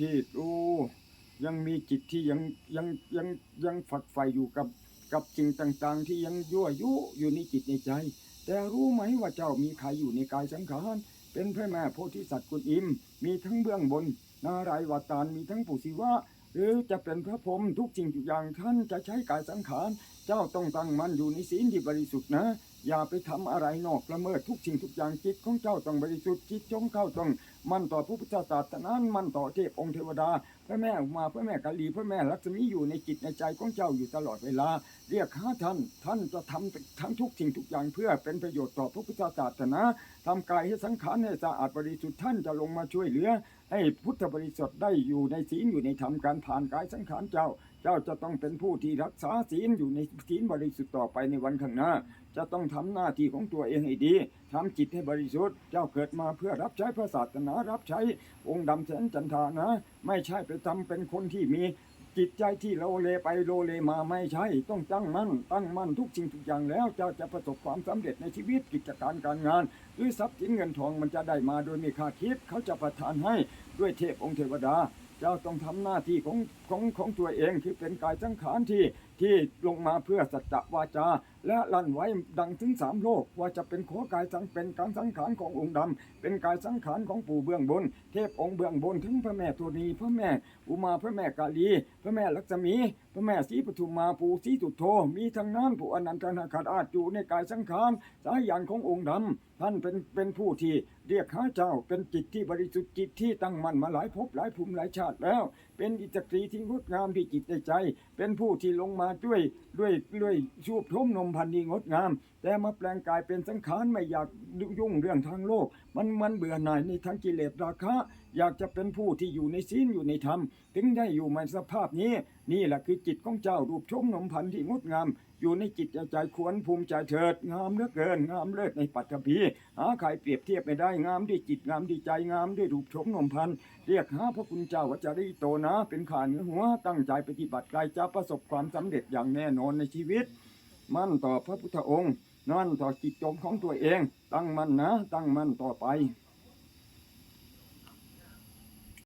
ที่โอ้ยังมีจิตที่ยังยังยังยังฝักใฝ่อยู่กับกับสิ่งต่าง ๆ ที่ยังยั่วยุอยู่ในจิตในใจ แต่รู้ไหมว่าเจ้ามีใครอยู่ในกายสังขารเป็นพระแม่โพธิสัตว์กุลอิม มีทั้งเบื้องบน นารายวาตารมีทั้งปู่ศิวะหรือจะเป็นพระพรหมทุกสิ่งทุกอย่างท่านจะใช้กายสังขาร เจ้าต้องตั้งมันอยู่ในศีลที่บริสุทธิ์นะ อย่าไปทำอะไรนอกละเมิดทุกสิ่งทุกอย่างจิตของเจ้าต้องบริสุทธิ์จิตจงเข้าต้องมันต่อพระพุทธศาสนามันต่อเทพองค์เทวดาพระแม่มาพระแม่กาลีพระแม่ลักษมีอยู่ในจิตในใจของเจ้าอยู่ตลอดเวลา เรียกหาท่าน ท่านจะทำทั้งทุกสิ่งทุกอย่างเพื่อเป็นประโยชน์ต่อพระพุทธศาสนาทำกายให้สังขารให้สะอาดบริสุทธิ์ท่านจะลงมาช่วยเหลือ ให้พุทธบริสุทธิ์ได้อยู่ในศีลอยู่ในธรรมการผ่านกายสังขารเจ้า เจ้าจะต้องเป็นผู้ที่รักษาศีลอยู่ในศีลบริสุทธิ์ต่อไปในวันข้างหน้า จะต้องทำหน้าที่ของตัวเองให้ดีทำจิตให้บริสุทธิ์ เจ้าเกิดมาเพื่อรับใช้พระศาสนารับใช้องค์ดำแสนจันทานะ ไม่ใช่ไปทำเป็นคนที่มีจิตใจที่โลเลไปโลเลมาไม่ใช่ ต้องตั้งมั่นตั้งมั่นทุกสิ่งทุกอย่างแล้วเจ้าจะประสบความสำเร็จในชีวิตกิจการการงาน หรือทรัพย์สินเงินทองมันจะได้มาโดยม่คาคิดเขาจะประทานให้ด้วยเทพองค์เทวดาเจ้าต้องทำหน้าที่ของของของตัวเองคือเป็นกายสังขารที่ ที่ลงมาเพื่อสัจจะวาจา และลั่นไว้ดังถึงสามโลก ว่าจะเป็นขอกายสังเป็นการสังขารขององค์ดำเป็นกายสังขารของปู่เบื้องบน เทพองค์เบื้องบนถึงพระแม่ธรณีพระแม่อุมาพระแม่กาลี พระแม่ลักษมี พระแม่ศรีปทุมมาปู่ศรีสุโธมีทั้งนั้นผู้อนันตนาคราชอยู่ในกายสังขารสายยานขององค์ดำท่านเป็นเป็นผู้ที่เรียกหาเจ้าเป็นจิตที่บริสุทธิ์จิตที่ตั้งมั่นมาหลายภพหลายภูมิหลายชาติแล้ว เป็นอิสตรีที่งดงามที่จิตในใจ เป็นผู้ที่ลงมาด้วยด้วยด้วยชูบทมนมพันธุ์ที่งดงาม แต่มาแปลงกายเป็นสังขารไม่อยากยุ่งเรื่องทางโลก มันมันเบื่อหน่ายในทางกิเลสราคะอยากจะเป็นผู้ที่อยู่ในศีลอยู่ในธรรม ถึงได้อยู่ในสภาพนี้ นี่แหละคือจิตของเจ้ารูปชมนมพันธ์ที่งดงาม อยู่ในจิตใจควรภูมิใจเถิด งามเหลือเกิน งามเลิศในปัตตภีหาใครเปรียบเทียบไม่ได้งามด้วยจิตงามด้วยใจงามด้วยรูปชมนมพันธ์เรียกหาพระคุณเจ้าวัจริโตนะ เป็นขานหัวตั้งใจปฏิบัติกายจะประสบความสำเร็จอย่างแน่นอนในชีวิต มั่นต่อพระพุทธองค์นั่นต่อจิตจมของตัวเอง ตั้งมั่นนะ ตั้งมั่นต่อไป